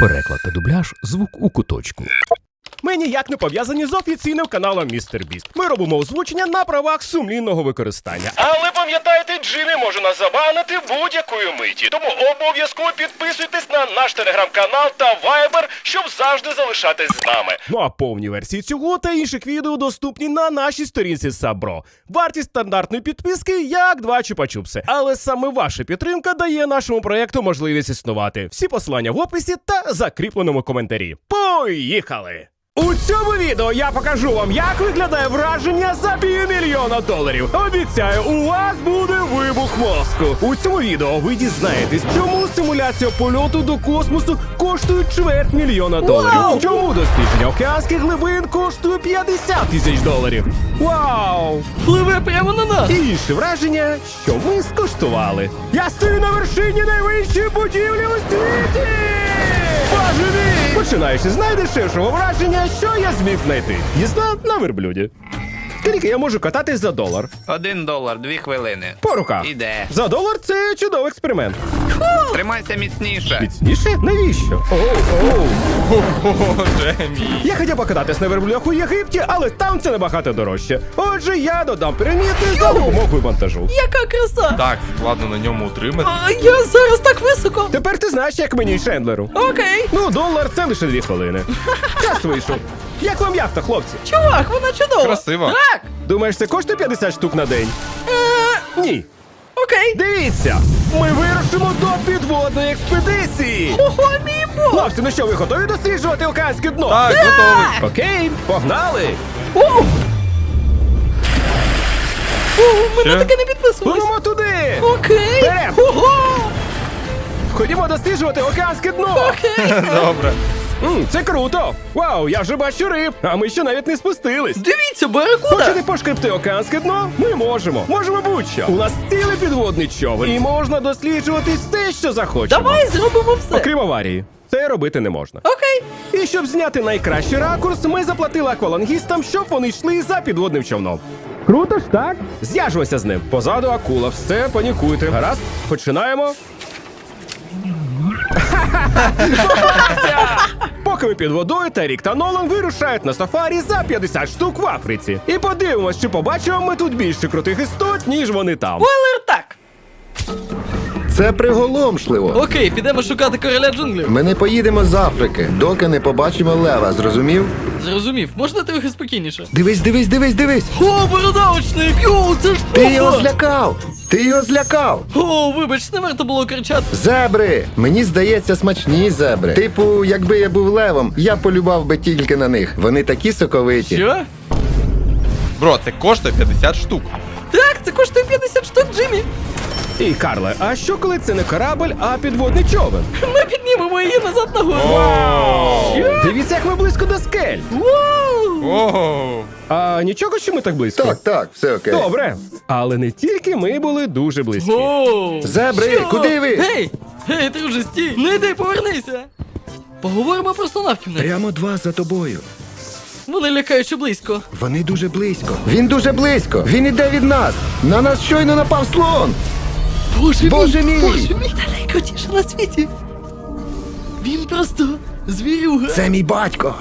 Переклад та дубляж звук у куточку. Ми ніяк не пов'язані з офіційним каналом Містер Біст. Ми робимо озвучення на правах сумлінного використання. Але пам'ятайте, Джиммі може нас забанити будь-якої миті. Тому обов'язково підписуйтесь на наш телеграм-канал та вайбер, щоб завжди залишатись з нами. Ну а повні версії цього та інших відео доступні на нашій сторінці Сабро. Вартість стандартної підписки як два чупа-чупси. Але саме ваша підтримка дає нашому проєкту можливість існувати. Всі посилання в описі та закріпленому коментарі. Поїхали! У цьому відео я покажу вам, як виглядає враження за півмільйона доларів. Обіцяю, у вас буде вибух мозку. У цьому відео ви дізнаєтесь, чому симуляція польоту до космосу коштує чверть мільйона доларів. Чому дослідження океанських глибин коштує 50 тисяч доларів. Вау! Пливе прямо на нас! І інше враження, що ми скуштували. Я стою на вершині найвищої будівлі у світі! Боже мій! Починаючи з найдешевшого враження, що я зміг знайти. Їзда на верблюді. Скільки я можу кататись за долар? Один долар, дві хвилини. По руках. Іде. За долар це чудовий експеримент. Тримайся міцніше. Міцніше? Навіщо? Оу, оу. Боже мій. Я хотів покататись на верблюдах у Єгипті, але там це набагато дорожче. Отже, я додам піраміди за допомогою монтажу. Яка краса! Так, складно на ньому утримати. А, я зараз так високо! Тепер ти знаєш, як мені Шендлеру. Окей! Ну, долар це лише дві хвилини. Час вийшов. Як вам яхта, хлопці? Чувак, вона чудова! Красиво. Так! Думаєш, це коштує 50 штук на день? Е, Ні. окей! Дивіться! Ми вирушимо до підводної експедиції! Ого, мій бог! Хлопці, ну що, ви готові досліджувати океанське дно? Так, готовий. Окей, погнали! О! О, мене Ще? таке не підписувалось. Пливемо туди! Окей! Вперед! Ого! Ходімо досліджувати океанське дно! Окей! Добре. М, це круто! Вау, я вже бачу риб, а ми ще навіть не спустились. Дивіться, баракуда! Хочете пошкребти океанське дно? Ми можемо. Можемо будь-що. У нас цілий підводний човен. І можна досліджувати все, що захочемо. Давай зробимо все! Окрім аварії. Це робити не можна. Окей! І щоб зняти найкращий ракурс, ми заплатили аквалангістам, щоб вони йшли за підводним човном. Круто ж так? З'яжемося з ним. Позаду акула, все, панікуйте. Гаразд, починаємо. Поки ви під водою, Тарік та Нолан вирушають на сафарі за 50 штук в Африці. І подивимось, чи побачимо ми тут більше крутих істот, ніж вони там. Спойлер так! Це приголомшливо. Окей, підемо шукати короля джунглів. Ми не поїдемо з Африки, доки не побачимо лева, зрозумів? Зрозумів, можна трохи спокійніше? Дивись, дивись, дивись, дивись! О, бородавочник! Йоу, це ж Ти його злякав! Ти його злякав! О, вибач, не варто було кричати. Зебри! Мені здається, смачні зебри. Типу, якби я був левом, я полюбав би тільки на них. Вони такі соковиті. Що? Бро, це коштує 50 штук. Так, це коштує 50 штук, Джиммі. І Карле, а що коли це не корабль, а підводний човен? Ми піднімемо її назад на гору. Оу. Дивіться, як ми близько до скель. Вау! А нічого, що ми так близько? Так, так, все окей. Добре. Але не тільки ми були дуже близькі. Воу! Зебри, Що? куди ви? Гей! Гей, ти вже стій! Не йди, повернися! Поговоримо просто навкімнаті. Прямо два за тобою. Вони лякаючи близько. Вони дуже близько. Він дуже близько. Він іде від нас. На нас щойно напав слон. Боже, Боже мій! Боже мій, та найкрутіше на світі! Він просто звірюга. Це мій батько.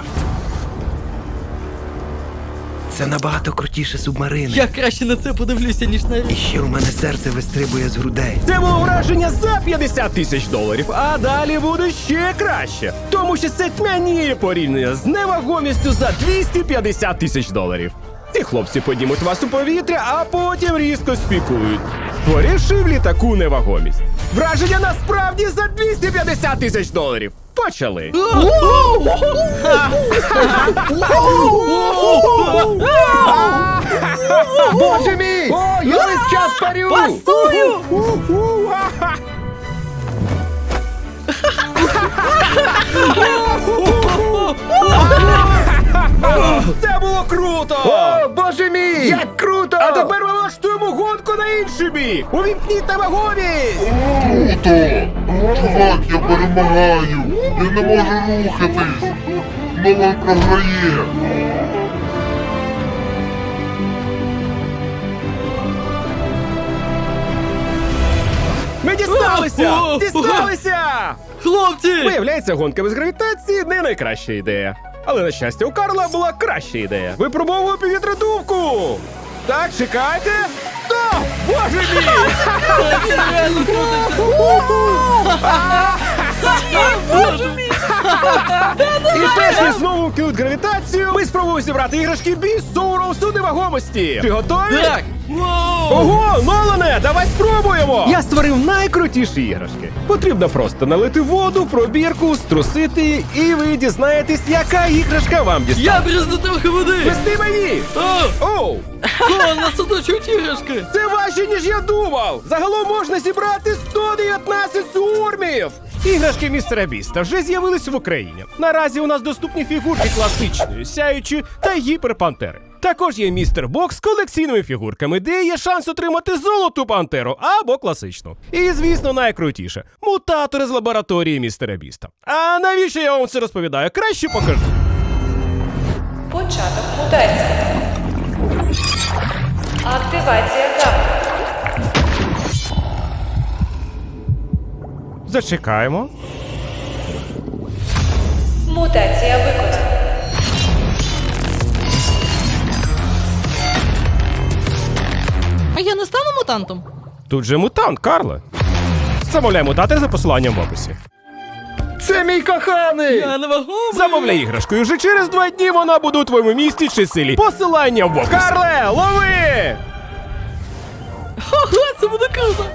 Це набагато крутіше субмарини. Я краще на це подивлюся, ніж на І ще у мене серце вистрибує з грудей. Це було враження за 50 тисяч доларів, а далі буде ще краще. Тому що це тьмяніє порівняння з невагомістю за 250 тисяч доларів. Ці хлопці піднімуть вас у повітря, а потім різко спікують, створивши в літаку невагомість. Враження насправді за 250 тисяч доларів. Почали. Боже мій! О, я весь час парю! Пасую! Це було круто! О, боже мій! Як круто! А тепер ми на інший бік! Увімкніть невагомість! Круто! Чувак, я перемагаю! Я не можу рухатись! Нолан програє! Ми дісталися! О, о, Дісталися! Хлопці! Виявляється, гонка без гравітації не найкраща ідея. Але на щастя, у Карла була краща ідея. Випробовую повітрядувку! Так, чекайте. Боже мій! Реально! Боже мій! І перш ніж знову кинуть гравітацію, ми спробуємо зібрати іграшки бій з соуросу невагомості. Чи готові? Так! Ого, Нолане, давай спробуємо! Я створив найкрутіші іграшки. Потрібно просто налити воду пробірку, струсити, і ви дізнаєтесь, яка іграшка вам дістала. Я брізну трохи води! Вести мені! Оу! О, нас оточують іграшки! Це важче, ніж я думав! Загалом можна зібрати 119 сурмів! Іграшки містера Біста вже з'явились в Україні. Наразі у нас доступні фігурки класичної, сяючої та гіперпантери. Також є містер Бокс з колекційними фігурками, де є шанс отримати золоту пантеру або класичну. І, звісно, найкрутіше мутатори з лабораторії містера Біста. А навіщо я вам це розповідаю? Краще покажу. Початок мутації. Активація. Зачекаємо. Мутація виконана. А я не стану мутантом? Тут же мутант, Карле. Замовляй мутати за посиланням в описі. Це мій коханий! Я не вагомий! Замовляй іграшку, і вже через два дні вона буде у твоєму місті чи селі. Посилання в описі. Карле, лови! Ого, це буде круто!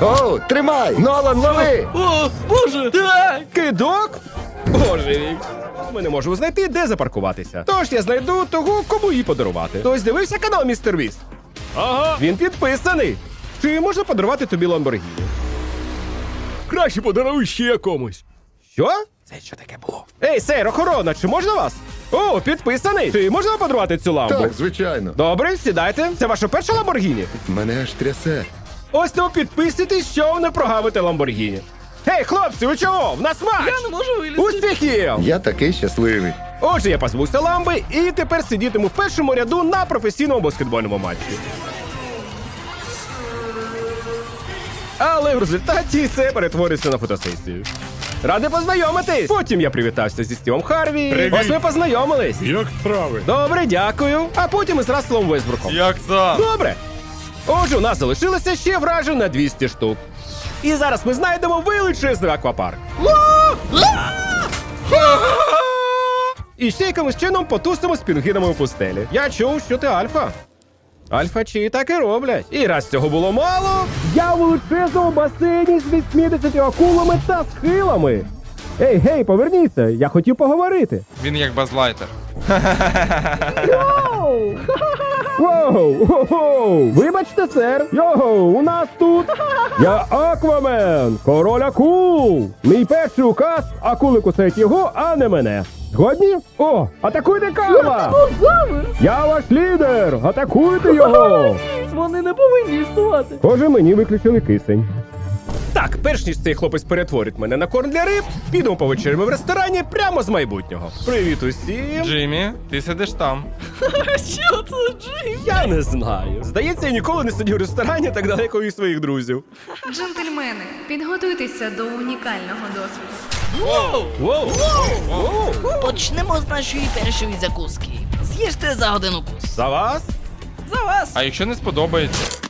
Оу, тримай! Нолан, лови! О, боже! Так! Кидок? Боже мій. Ми не можемо знайти, де запаркуватися. Тож я знайду того, кому її подарувати. Хтось дивився канал Містер Віст? Ага. Він підписаний. Чи можна подарувати тобі Ламборгіні? Краще подаруй ще комусь. Що? Це що таке було? Ей, сер, охорона, чи можна вас? О, підписаний. Чи можна подарувати цю ламбу? Так, звичайно. Добре, сідайте. Це ваша перша Ламборгіні? Мене аж трясе. Ось то підписуйтесь, що не прогавите Ламборгіні. Гей, хлопці, ви чого? В нас матч! Я не можу вилізти! Успіхів! Я такий щасливий. Отже, я позбувся ламби і тепер сидітиму в першому ряду на професійному баскетбольному матчі. Але в результаті це перетвориться на фотосесію. Радий познайомитись! Потім я привітався зі Стівом Харві. Привіт. Ось ми познайомились. Як справи? Добре, дякую. А потім із Расселом Весбруком. Як там? Добре. Отже, у нас залишилося ще вражень на 200 штук. І зараз ми знайдемо величезний аквапарк. І ще якимось чином потусимо з пінгвінами у пустелі. Я чув, що ти альфа. Альфа чи так і роблять. І раз цього було мало, я у величезному басейні з 80 акулами та схилами. Ей, гей, поверніться, я хотів поговорити. Він як базлайтер. Воу, воу, вибачте, сер. Йоу, у нас тут. Я Аквамен, король акул. Мій перший указ акули кусають його, а не мене. Згодні? О, атакуйте Карла! Я ваш лідер! Атакуйте його! Вони не повинні існувати! Боже, мені виключили кисень. Так, перш ніж цей хлопець перетворить мене на корм для риб, підемо повечеряємо в ресторані прямо з майбутнього. Привіт усім! Джиммі, ти сидиш там. Що це, Джим? Я не знаю. Здається, я ніколи не сидів в ресторані так далеко від своїх друзів. Джентльмени, підготуйтеся до унікального досвіду. Воу! Воу! Воу! Почнемо з нашої першої закуски. З'їжте за один укус. За вас? За вас! А якщо не сподобається?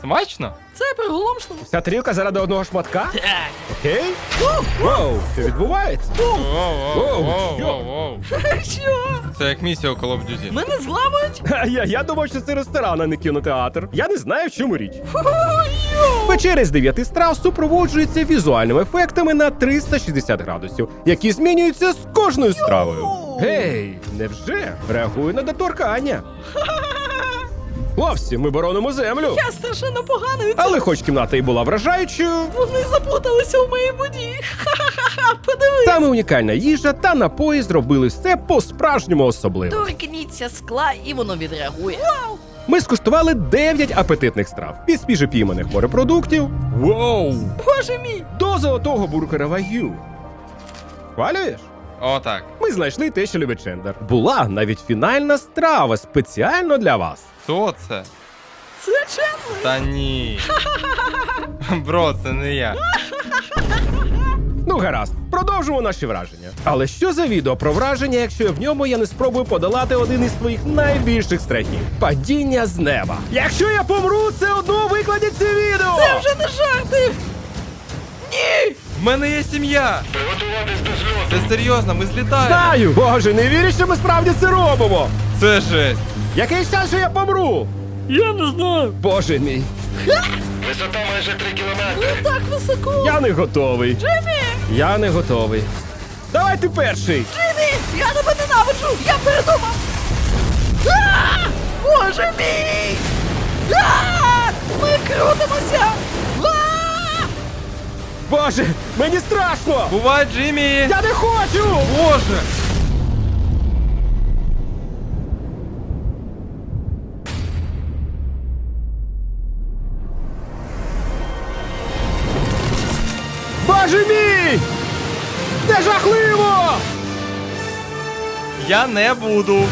Смачно? Це приголомшно. Вся тарілка заради одного шматка? Так. Окей? Воу, що відбувається? Що? Це як місія у Call of Duty. Мене зламують? Ха, Я, я думав, що це ресторан, а не кінотеатр. Я не знаю, в чому річ. Вечеря з дев'яти страв супроводжується візуальними ефектами на 360 градусів, які змінюються з кожною стравою. Гей, невже? Реагую на доторкання. Хлопці, ми боронимо землю. Я страшенно поганий. Але хоч кімната і була вражаючою, Вони заплуталися в моїй воді. Ха-ха-ха, подивись. саме унікальна їжа та напої зробили все по-справжньому особливо. Торкніться скла і воно відреагує. Ми скуштували 9 апетитних страв від свіжопійманих морепродуктів. Воу! Боже мій! До золотого бургера Вагю. Хвалюєш? О, так. Ми знайшли те, що любить Чендер. Була навіть фінальна страва спеціально для вас. Хто це? Це Чендлер. Та ні. Бро, це не я. Ну, гаразд, продовжимо наші враження. Але що за відео про враження, якщо в ньому я не спробую подолати один із своїх найбільших страхів падіння з неба. Якщо я помру, все одно викладіть це відео! Це вже не жарти. Ні. В мене є сім'я. Це серйозно, ми злітаємо. Знаю! Боже, не вірю, що ми справді це робимо! Це жесть. Який шанс, що я помру? Я не знаю. Боже мій, Висота майже 3 кілометри. Не так високо. я не готовий. Джиммі! Я не готовий. Давай ти перший! Джиммі! Я тебе ненавиджу! Я передумав! А! Боже мій! А! Ми крутимося! А! Боже, мені страшно! Бувай, Джиммі! Я не хочу! Боже! Боже мій! Це жахливо! Я не буду.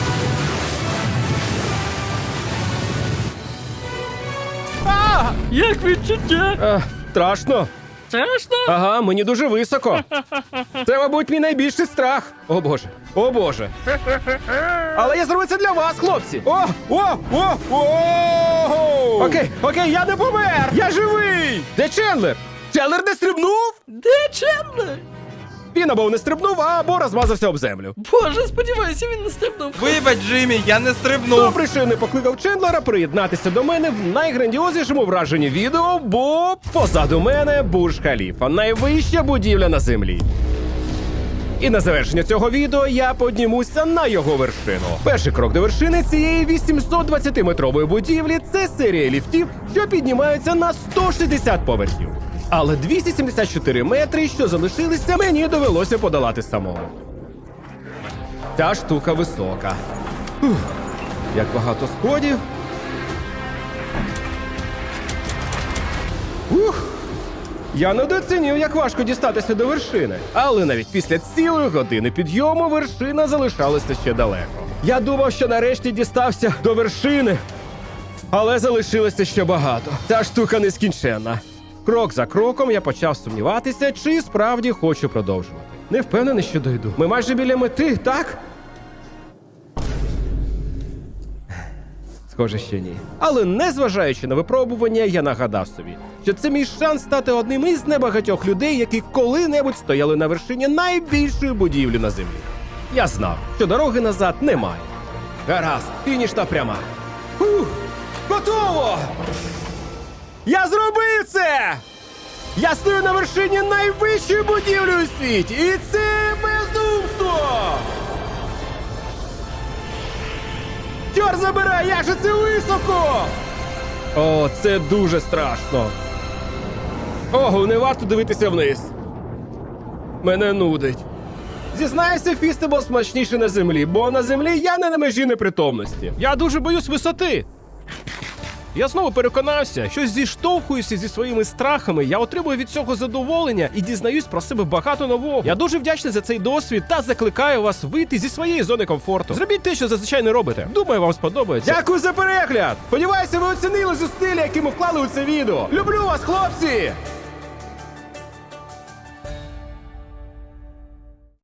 А! Як відчуття? Е, страшно. Страшно? Ага, мені дуже високо. Це, мабуть, мій найбільший страх. О боже, о боже. Але я зроблю це для вас, хлопці. О, о, о, о! Окей, окей, я не помер! Я живий! Де Чендлер? Чендлер не стрибнув? Де Чендлер? Він або не стрибнув, або розмазався об землю. Боже, сподіваюся, він не стрибнув. Вибач, Джиммі, я не стрибнув. Добре, що я не покликав Чендлера приєднатися до мене в найграндіознішому враженні відео, бо позаду мене Бурж Халіфа, найвища будівля на землі. І на завершення цього відео я піднімуся на його вершину. Перший крок до вершини цієї 820-метрової будівлі це серія ліфтів, що піднімаються на 160 поверхів. Але 274 метри, що залишилися, мені довелося подолати самому. Ця штука висока. Ух, як багато сходів. Ух! Я недооцінив, як важко дістатися до вершини. Але навіть після цілої години підйому вершина залишалася ще далеко. Я думав, що нарешті дістався до вершини, але залишилося ще багато. Та штука нескінченна. Крок за кроком я почав сумніватися, чи справді хочу продовжувати. Не впевнений, що дойду. Ми майже біля мети, так? Схоже, ще ні. Але незважаючи на випробування, я нагадав собі, що це мій шанс стати одним із небагатьох людей, які коли-небудь стояли на вершині найбільшої будівлі на землі. Я знав, що дороги назад немає. Гаразд, фінішна пряма. Фух, готово! Я зробив це! Я стою на вершині найвищої будівлі у світі, і це безумство! Чорт забирай, як же це високо! О, це дуже страшно. Ого, не варто дивитися вниз. Мене нудить. Зізнаюся, фістебл смачніше на землі, бо на землі я не на межі непритомності. Я дуже боюсь висоти. Я знову переконався, що зіштовхуюся зі своїми страхами, я отримую від цього задоволення і дізнаюсь про себе багато нового. Я дуже вдячний за цей досвід та закликаю вас вийти зі своєї зони комфорту. Зробіть те, що зазвичай не робите. Думаю, вам сподобається. Дякую за перегляд! Сподіваюся, ви оцінили зусилля, які ми вклали у це відео. Люблю вас, хлопці!